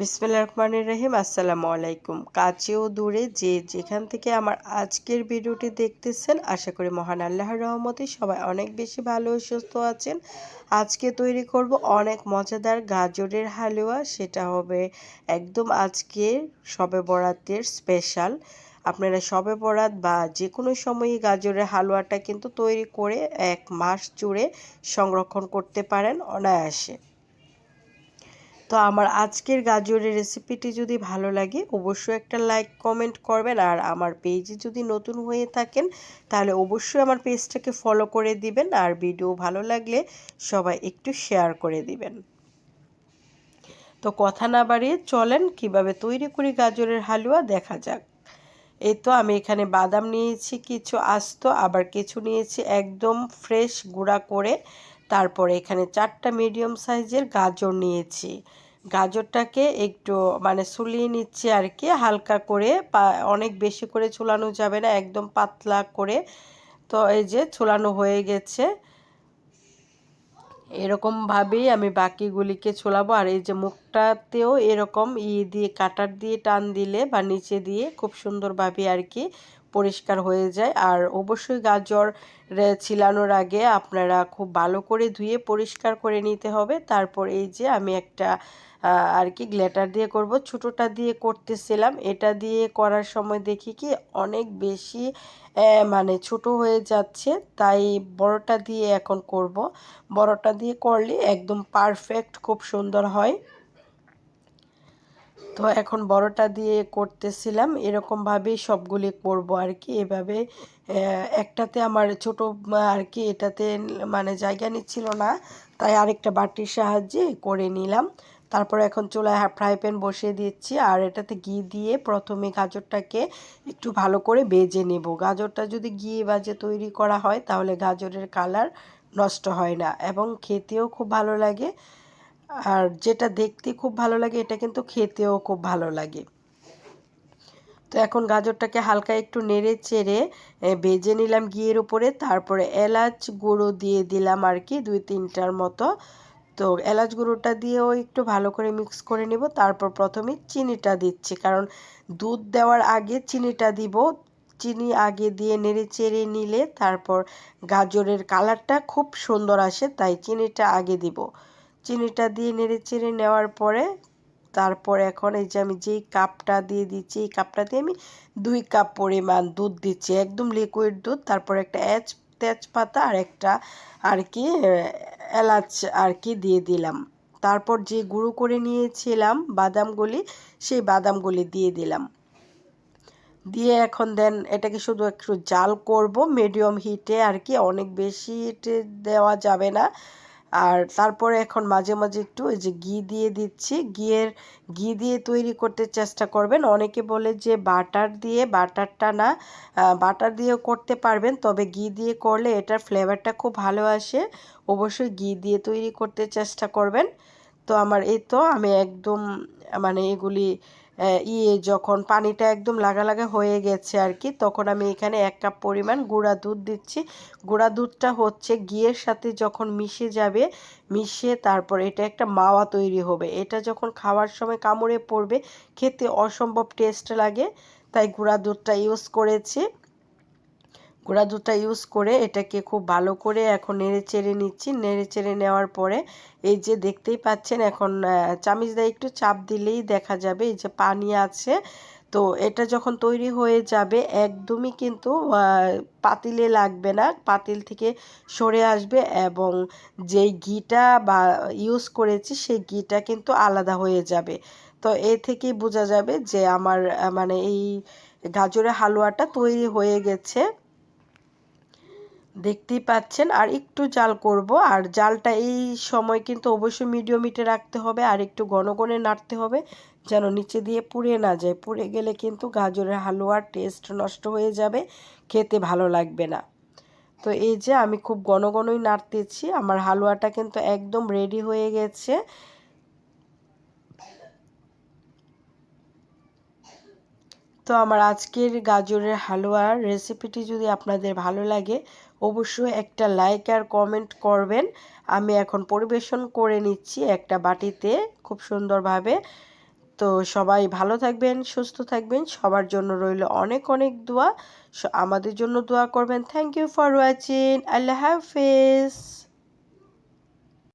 বিসমিল্লাহ রহমানির রহিম, আসসালামু আলাইকুম। কাছেও দূরে যে যেখান থেকে আমার আজকের ভিডিওটি দেখতেছেন, আশা করি মহান আল্লাহর রহমতে সবাই অনেক বেশি ভালো ও সুস্থ আছেন। আজকে তৈরি করব অনেক মজাদার গাজরের হালুয়া, সেটা হবে একদম আজকে সবে বরাতের স্পেশাল আপনারা সবে বরাত বা যে কোনো সময়ই গাজরের হালুয়াটা কিন্তু তৈরি করে এক মাস জুড়ে সংরক্ষণ করতে পারেন অনায়াসে। তো আমার আজকের গাজরের রেসিপিটি যদি ভালো লাগে, অবশ্যই একটা লাইক কমেন্ট করবেন। আর আমার পেজে যদি নতুন হয়ে থাকেন, তাহলে অবশ্যই আমার পেজটাকে ফলো করে দিবেন। আর ভিডিও ভালো লাগলে সবাই একটু শেয়ার করে দিবেন। তো কথা না বাড়িয়ে চলেন, কীভাবে তৈরি করি গাজরের হালুয়া দেখা যাক। এই তো আমি এখানে বাদাম নিয়েছি, কিছু আস্ত, আবার কিছু নিয়েছি একদম ফ্রেশ গুঁড়া করে তারপরে এখানে চারটা মিডিয়াম সাইজের গাজর নিয়েছি। গাজরটাকে একটু মানে সুলিয়ে নিচ্ছি আর কি, হালকা করে অনেক বেশি করে চুলানো যাবে না, একদম পাতলা করে। তো এই যে চুলানো হয়ে গেছে। এরকমভাবেই আমি বাকিগুলিকে ছোলাবো আর এই যে মুখটাতেও এরকম ই দিয়ে, কাটার দিয়ে, টান দিলে বা নিচে দিয়ে খুব সুন্দরভাবে আর কি পরিষ্কার হয়ে যায়। আর অবশ্যই গাজর ছিলানোর আগে আপনারা খুব ভালো করে ধুয়ে পরিষ্কার করে নিতে হবে। তারপর এই যে আমি একটা আর কি গ্লেটার দিয়ে করব। ছোটোটা দিয়ে করতেছিলাম। এটা দিয়ে করার সময় দেখি কি অনেক বেশি মানে ছোট হয়ে যাচ্ছে। তাই বড়টা দিয়ে এখন করব। বড়টা দিয়ে করলে একদম পারফেক্ট খুব সুন্দর হয়। তো এখন বড়টা দিয়ে করতেছিলাম, এরকমভাবেই সবগুলি করব আর কি এভাবে একটাতে আমার ছোট আর কি এটাতে মানে জায়গা নিচ্ছিল না, তাই আরেকটা বাটির সাহায্যে করে নিলাম। তারপর এখন চুলায় ফ্রাই প্যান বসিয়ে দিচ্ছি, আর এটাতে ঘি দিয়ে প্রথমে গাজরটাকে একটু ভালো করে বেজে নেব। গাজরটা যদি ঘি বাজে তৈরি করা হয়, তাহলে গাজরের কালার নষ্ট হয় না, এবং খেতেও খুব ভালো লাগে। আর যেটা দেখতে খুব ভালো লাগে, এটা কিন্তু খেতেও খুব ভালো লাগে। তো এখন গাজরটাকে হালকা একটু নেড়ে চেড়ে ভেজে নিলাম ঘিয়ের উপরে, তারপরে এলাচ গুঁড়ো দিয়ে দিলাম আর কি দুই তিনটার মতো। তো এলাচ গুঁড়োটা দিয়েও একটু ভালো করে মিক্স করে নিব, তারপর প্রথমে চিনিটা দিচ্ছি। কারণ দুধ দেওয়ার আগে চিনিটা দিব, চিনি আগে দিয়ে নেড়ে চেড়ে নিলে তারপর গাজরের কালারটা খুব সুন্দর আসে, তাই চিনিটা আগে দিব। চিনিটা দিয়ে নেড়ে চেড়ে নেওয়ার পরে তারপর এখন এই যে আমি যেই কাপটা দিয়ে দিচ্ছি, এই কাপটা দিয়ে আমি দুই কাপ পরিমাণ দুধ দিচ্ছি, একদম লিকুইড দুধ, তারপর একটা এচ তেজপাতা আর একটা আর কি এলাচ আর কি দিয়ে দিলাম। তারপর যে গুঁড়ো করে নিয়েছিলাম বাদামগুলি, সেই বাদামগুলি দিয়ে দিলাম। দিয়ে এখন দেন এটাকে শুধু একটু জাল করব মিডিয়াম হিটে আর কি, অনেক বেশি হিটে দেওয়া যাবে না। আর তারপরে এখন মাঝে মাঝে একটু ওই যে ঘি দিয়ে দিচ্ছি। ঘিয়ের ঘি দিয়ে তৈরি করতে চেষ্টা করবেন। অনেকে বলে যে বাটার দিয়ে, বাটারটা না বাটার দিয়েও করতে পারবেন, তবে ঘি দিয়ে করলে এটার ফ্লেভারটা খুব ভালো আসে। অবশ্যই ঘি দিয়ে তৈরি করতে চেষ্টা করবেন। তো আমার এই তো, আমি একদম মানে এগুলি ইয়ে যখন পানিটা একদম লাগা লাগা হয়ে গেছে আর কি, তখন আমি এখানে এক কাপ পরিমাণ গুঁড়া দুধ দিচ্ছি। গুঁড়া দুধটা হচ্ছে ঘিয়ের সাথে যখন মিশে যাবে, মিশিয়ে তারপর এটা একটা মাওয়া তৈরি হবে। এটা যখন খাওয়ার সময় কামড়ে পড়বে, খেতে অসম্ভব টেস্ট লাগে, তাই গুঁড়া দুধটা ইউজ করেছি। গুঁড়া দুধটা ইউজ করে এটাকে খুব ভালো করে এখন নেড়ে চেড়ে নিচ্ছি। নেড়ে চেড়ে নেওয়ার পরে এই যে দেখতেই পাচ্ছেন এখন চামিচ দিয়ে একটু চাপ দিলেই দেখা যাবে, এই যে পানি আছে। তো এটা যখন তৈরি হয়ে যাবে, একদমই কিন্তু পাতিলে লাগবে না। পাতিল থেকে সরে আসবে এবং যেই ঘিটা বা ইউজ করেছি সেই ঘিটা কিন্তু আলাদা হয়ে যাবে। তো এ থেকেই বোঝা যাবে যে আমার মানে এই গাজরের হালুয়াটা তৈরি হয়ে গেছে। দেখতেই পাচ্ছেন। আর একটু জাল করব। আর জালটা এই সময় কিন্তু অবশ্যই মিডিয়াম হিটে রাখতে হবে। আর একটু ঘন ঘনে নাড়তে হবে যেন নিচে দিয়ে পুড়ে না যায়। পুড়ে গেলে কিন্তু গাজরের হালুয়ার টেস্ট নষ্ট হয়ে যাবে। খেতে ভালো লাগবে না। তো এই যে আমি খুব ঘন ঘনই নাড়তেছি। আমার হালুয়াটা কিন্তু একদম রেডি হয়ে গেছে। তো আমার আজকের গাজরের হালুয়ার রেসিপিটি যদি আপনাদের ভালো লাগে, অবশ্যই একটা লাইক আর কমেন্ট করবেন। আমি এখন পরিবেশন করে নিচ্ছি একটা বাটিতে খুব সুন্দরভাবে। তো সবাই ভালো থাকবেন, সুস্থ থাকবেন। সবার জন্য রইল অনেক অনেক দোয়া। আমাদের জন্য দোয়া করবেন। Thank you for watching Allah Hafiz.